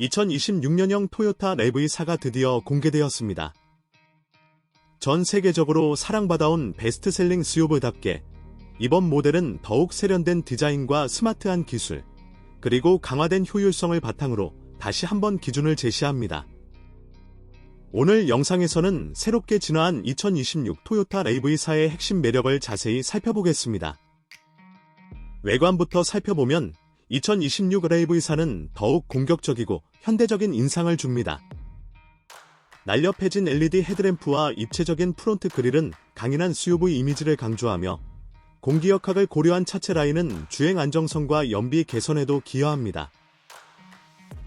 2026년형 토요타 RAV4가 드디어 공개되었습니다. 전 세계적으로 사랑받아온 베스트셀링 수요브답게 이번 모델은 더욱 세련된 디자인과 스마트한 기술, 그리고 강화된 효율성을 바탕으로 다시 한번 기준을 제시합니다. 오늘 영상에서는 새롭게 진화한 2026 토요타 RAV4의 핵심 매력을 자세히 살펴보겠습니다. 외관부터 살펴보면 2026 RAV4는 더욱 공격적이고 현대적인 인상을 줍니다. 날렵해진 LED 헤드램프와 입체적인 프론트 그릴은 강인한 SUV 이미지를 강조하며 공기 역학을 고려한 차체 라인은 주행 안정성과 연비 개선에도 기여합니다.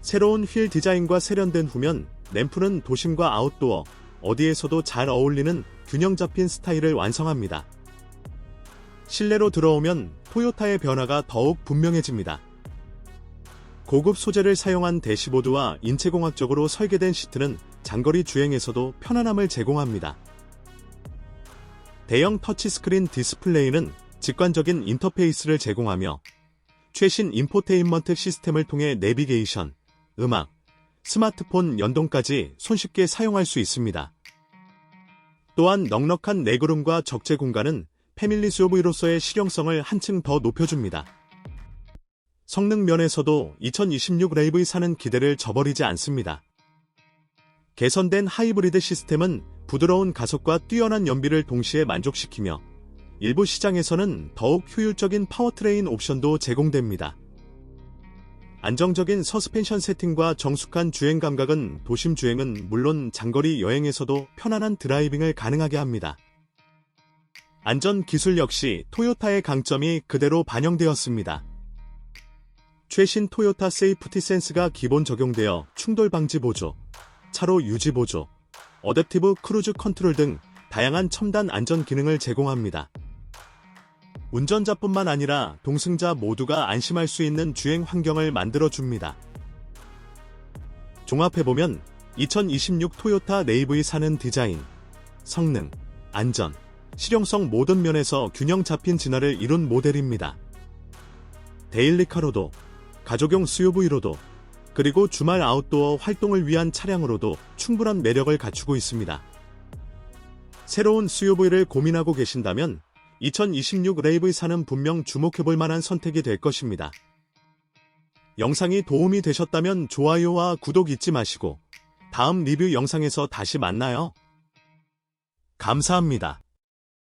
새로운 휠 디자인과 세련된 후면, 램프는 도심과 아웃도어, 어디에서도 잘 어울리는 균형 잡힌 스타일을 완성합니다. 실내로 들어오면 토요타의 변화가 더욱 분명해집니다. 고급 소재를 사용한 대시보드와 인체공학적으로 설계된 시트는 장거리 주행에서도 편안함을 제공합니다. 대형 터치스크린 디스플레이는 직관적인 인터페이스를 제공하며 최신 인포테인먼트 시스템을 통해 내비게이션, 음악, 스마트폰 연동까지 손쉽게 사용할 수 있습니다. 또한 넉넉한 레그룸과 적재 공간은 패밀리 SUV로서의 실용성을 한층 더 높여줍니다. 성능 면에서도 2026 레이브의 사는 기대를 저버리지 않습니다. 개선된 하이브리드 시스템은 부드러운 가속과 뛰어난 연비를 동시에 만족시키며 일부 시장에서는 더욱 효율적인 파워트레인 옵션도 제공됩니다. 안정적인 서스펜션 세팅과 정숙한 주행 감각은 도심 주행은 물론 장거리 여행에서도 편안한 드라이빙을 가능하게 합니다. 안전 기술 역시 토요타의 강점이 그대로 반영되었습니다. 최신 토요타 세이프티 센스가 기본 적용되어 충돌 방지 보조, 차로 유지 보조, 어댑티브 크루즈 컨트롤 등 다양한 첨단 안전 기능을 제공합니다. 운전자뿐만 아니라 동승자 모두가 안심할 수 있는 주행 환경을 만들어줍니다. 종합해보면 2026 토요타 네이브의 사는 디자인, 성능, 안전, 실용성 모든 면에서 균형 잡힌 진화를 이룬 모델입니다. 데일리카로도, 가족용 SUV로도, 그리고 주말 아웃도어 활동을 위한 차량으로도 충분한 매력을 갖추고 있습니다. 새로운 SUV를 고민하고 계신다면 2026 레이브의 사는 분명 주목해볼 만한 선택이 될 것입니다. 영상이 도움이 되셨다면 좋아요와 구독 잊지 마시고 다음 리뷰 영상에서 다시 만나요. 감사합니다.